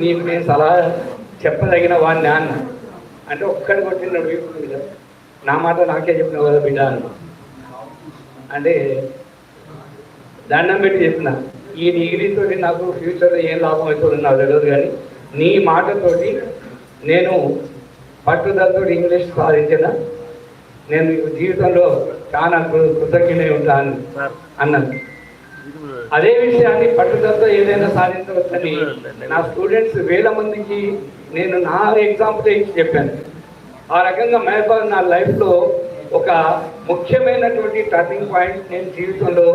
నీకు నేను సలహా చెప్పదగిన వాడిని అన్న. అంటే ఒక్కడి కొట్టిన వీపుడు నా మాట నాకే చెప్పినావు కదా బిడ్డ అన్న. అంటే దండం పెట్టి చెప్పిన. ఈ డిగ్రీతో నాకు ఫ్యూచర్లో ఏం లాభం అవుతుందో నాకు తెలియదు కానీ నీ మాటతోటి నేను పట్టుదలతో ఇంగ్లీష్ సాధించిన. నేను జీవితంలో చాలా కృ- ఉంటాను అన్నాను అదే విషయాన్ని పట్టుదలతో ఏదైనా సాధించవచ్చని నా స్టూడెంట్స్ వేల మందికి నేను నా ఎగ్జాంపుల్ ఇచ్చి చెప్పాను. ఆ రకంగా మహబాద్ నా లైఫ్లో ఒక ముఖ్యమైనటువంటి టర్నింగ్ పాయింట్ నేను జీవితంలో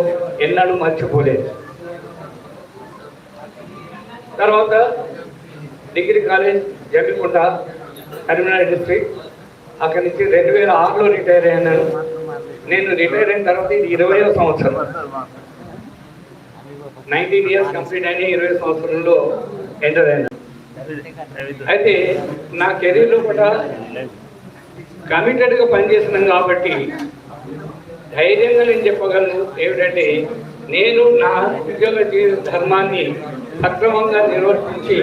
ఎన్నడూ మర్చిపోలేదు. తర్వాత degree college Jammikunta Karimnagar district అక్కడి నుంచి రెండు వేల ఆరులో రిటైర్ అయ్యాను. నేను రిటైర్ అయిన తర్వాత ఇది ఇరవయో సంవత్సరం. నైన్టీన్ ఇయర్స్ కంప్లీట్ అయిన ఇరవై సంవత్సరంలో ఎంటర్ అయినా. అయితే నా కెరీర్లో కూడా కమిటెడ్గా పనిచేసినాం కాబట్టి ధైర్యంగా నేను చెప్పగలను ఏమిటంటే నేను నా ఉద్యోగ జీవిత ధర్మాన్ని సక్రమంగా నిర్వర్తించి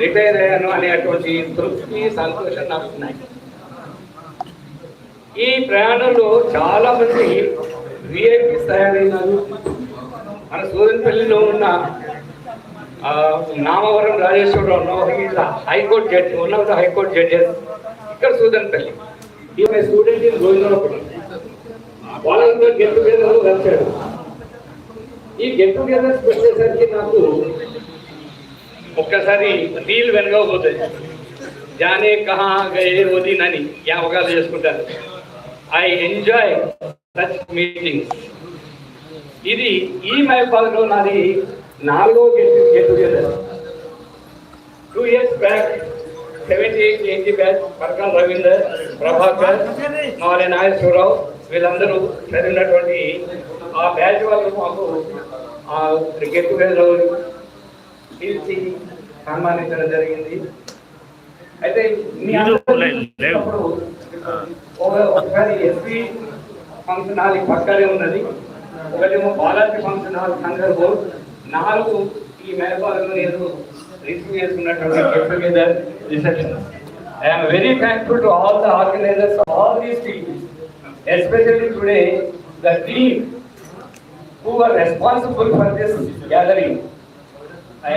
రిటైర్ అయ్యాను అనేటువంటి తృప్తి సంతోషం నాకు ఉన్నాయి. ఈ ప్రయాణంలో చాలా మంది విఐపీస్ తయారైనారు మన సూర్యపల్లిలో ఉన్న Namavaram Rajeshwararao no high court judge ఉన్నత హైకోర్టు జడ్జెస్ ఇక్కడ సూదనపల్లి ఈమె స్టూడెంట్ ఇన్ గోవిందరావుపల్లి వాళ్ళందరూ గెట్ టుగెదర్ కలిశాడు. ఈ గెట్ టుగెదర్స్ వచ్చేసరికి నాకు ఒక్కసారి రీల్ వెనకపోతుంది జానే కహా గయే వదినని జ్ఞాపకాలు చేసుకుంటారు. ఐ ఎంజాయ్ సచ్ మీటింగ్స్ ఇది ఈ మైపాలలో నాది నాలుగో get get together two years back seventy eight eighty batch Parakala Ravinder Prabhakar Male Nageswararao వీళ్ళందరూ చదివినటువంటి ఆ బ్యాచ్ వాళ్ళు మాకు ఆ గెట్ టుగెదర్ పిలిచి సన్మానించడం జరిగింది. అయితే ఒకసారి ఎస్పీ ఫంక్షన్ హాల్ పక్కనే ఉన్నది. ఒకటేమో బాలాజీ ఫంక్షన్ హాల్ సంగర్ బోర్డ్ నాలుగు ఈ మేరపాలను నేను రిసీవ్ చేసుకున్నటువంటి get together reception I'm very thankful to all the organizers all these teams especially today the team who are responsible for this gathering. I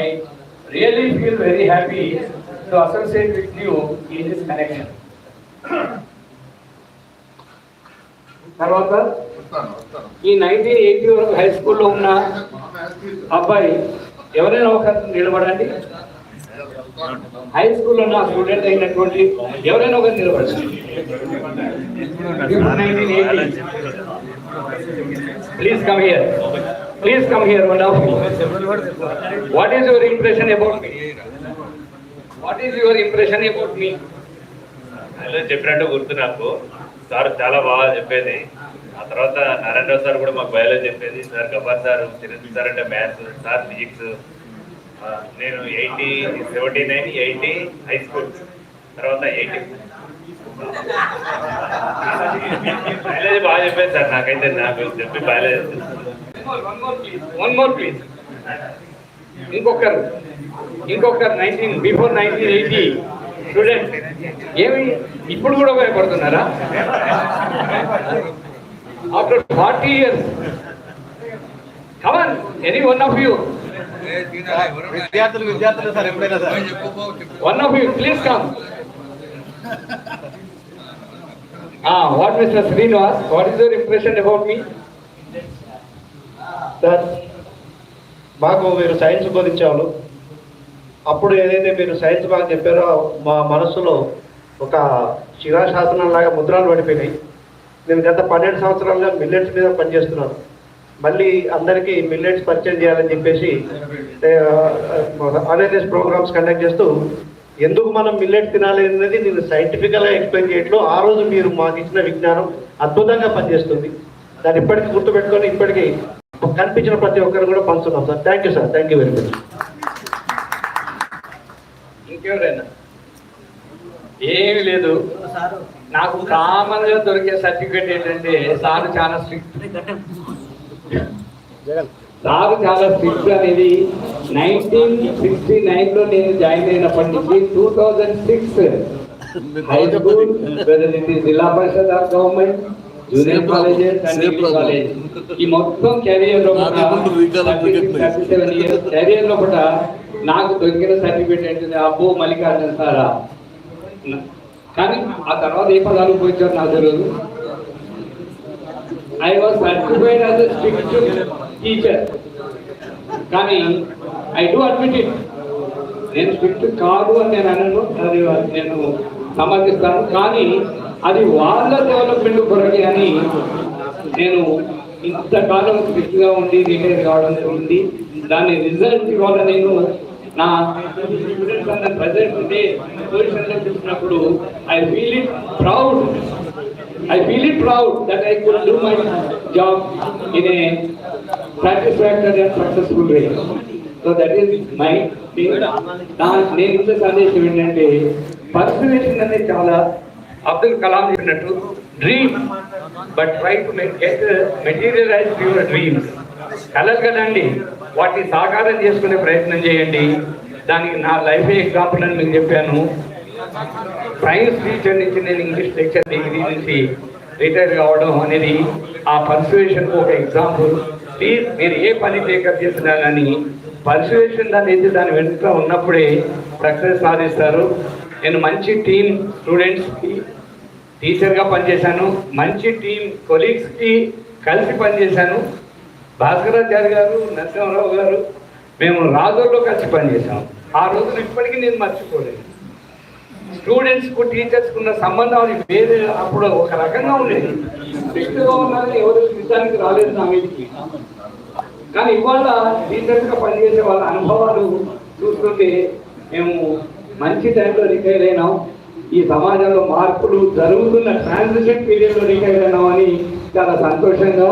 really feel very happy to associate with you in this connection. తర్వాత ఈ nineteen eighty వరకు high స్కూల్లో ఉన్న అబ్బాయి ఎవరైనా ఒక నిలబడండి high స్కూల్లో ఉన్న స్టూడెంట్ అయినటువంటి ఎవరైనా ఒకరు నిలబడండి come here, one of you. What is your impression about me? What is your impression about me? అదే చెప్పినట్టు గుర్తు నాకు సార్ చాలా బాగా చెప్పేది. ఆ తర్వాత నారాయణరావు సార్ కూడా మాకు బయాలజీ చెప్పేది. Sir Gabbar sir Chiranjeevi sir అంటే మ్యాథ్స్ సార్ ఫిజిక్స్. నేను eighty seventy nine eighty high school. తర్వాత ఎయిటీ. బయాలజీ బాగా చెప్పేది సార్ నాకైతే. నాకు చెప్పి బయాలజీ వన్ more, one ఇంకొకరు. ఇంకొకరు nineteen before nineteen eighty student ఏమి ఇప్పుడు కూడా భయపడుతున్నారా after forty years come on any one of విద్యార్థులు విద్యార్థులు సార్ ఎప్పుడైనా sir One of you, please come. Ah, what Mr. Srinivas, what is your impression about me? Sir మాకు మీరు science బోధించేవాళ్ళు అప్పుడు ఏదైతే మీరు సైన్స్ బాగా చెప్పారో మా మనసులో ఒక శిలాశాసనం లాగా ముద్రలు పడిపోయినాయి. నేను గత పన్నెండు సంవత్సరాలుగా మిల్లెట్స్ మీద పనిచేస్తున్నాను. మళ్ళీ అందరికీ మిల్లెట్స్ పరిచయం చేయాలని చెప్పేసి అవేర్నెస్ ప్రోగ్రామ్స్ కండక్ట్ చేస్తూ ఎందుకు మనం మిల్లెట్ తినాలి అనేది నేను సైంటిఫికల్గా ఎక్స్ప్లెయిన్ చేయట్లో ఆ రోజు మీరు మాకు ఇచ్చిన విజ్ఞానం అద్భుతంగా పనిచేస్తుంది. దాన్ని ఇప్పటికీ గుర్తుపెట్టుకొని ఇప్పటికీ కనిపించిన ప్రతి ఒక్కరు కూడా పంచుతున్నాం sir. Thank you sir thank you very much ఇంకెవరైనా? ఏమీ లేదు. నాకు కామన్గా దొరికే సర్టిఫికేట్ ఏంటంటే సార్ చాలా స్ట్రిక్ట్. సార్ చాలా స్ట్రిక్ట్ అనేది నైన్టీన్ సిక్స్టీ నైన్లో నేను జాయిన్ అయినప్పటి నుంచి two thousand six high school zilla parishad of government junior colleges and college ఈ మొత్తం కెరియర్లో ఇయర్స్ కెరియర్లో కూడా నాకు దొరికిన సర్టిఫికేట్ ఏంటంటే అబ్బో మల్లికార్జున సారా. కానీ ఆ తర్వాత ఏ పదాలు పోయించారు నాకు తెలియదు. I was certified as strict teacher కానీ ఐ డూ అడ్మిట్ ఇట్ నేను స్ట్రిక్ట్ కాదు అని నేను అనను అది నేను సమర్థిస్తాను. కానీ అది వాళ్ళ డెవలప్మెంట్ కొరకే అని నేను ఇంతకాలం స్ట్రిక్ట్గా ఉండి రిటైర్ కావడం జరిగింది దాని రిజల్ట్ ఇవాళ నేను నా ప్రజెంట్ ఉంటే పొజిషన్లో చూసినప్పుడు I feel it proud I feel it proud that I could do my job in a satisfactory and successful way so that is my thing. నా నేను ఇచ్చే సందేశం ఏంటంటే పర్సువేషన్ అనేది చాలా అబ్దుల్ కలాం చెప్పినట్టు dream but try to get materialize your dreams కలలు కదండి. వాటిని సాకారం చేసుకునే ప్రయత్నం చేయండి. దానికి నా లైఫ్ ఎగ్జాంపుల్ అని మీకు చెప్పాను. సైన్స్ టీచర్ నుంచి నేను ఇంగ్లీష్ లెక్చర్ డిగ్రీ నుంచి రిటైర్ కావడం అనేది ఆ పర్సువేషన్కు ఒక ఎగ్జాంపుల్ ప్లీజ్ మీరు ఏ పని టేకప్ చేసినా కానీ పర్సువేషన్ అనేది దాని వెనుక ఉన్నప్పుడే సక్సెస్ సాధిస్తారు. నేను మంచి టీం స్టూడెంట్స్కి టీచర్గా పనిచేశాను. మంచి టీం కొలీగ్స్కి కలిసి పనిచేశాను. భాస్కరాచార్య గారు నరసింహరావు గారు మేము రాజోల్లో కలిసి పనిచేసాం ఆ రోజులు ఇప్పటికీ నేను మర్చిపోలేదు స్టూడెంట్స్కు టీచర్స్కు టీచర్స్ ఉన్న సంబంధం వేరే అప్పుడు ఒక రకంగా ఉండేది. వ్యక్తిగా ఉన్నారని ఎవరు నిజానికి రాలేదు నా మీదకి. కానీ ఇవాళ టీచర్స్గా పనిచేసే వాళ్ళ అనుభవాలు చూస్తుంటే మేము మంచి టైంలో రిటైర్ అయినాం. ఈ సమాజంలో మార్పులు జరుగుతున్న ట్రాన్సిషన్ పీరియడ్లో రిటైర్ అయినామని చాలా సంతోషంగా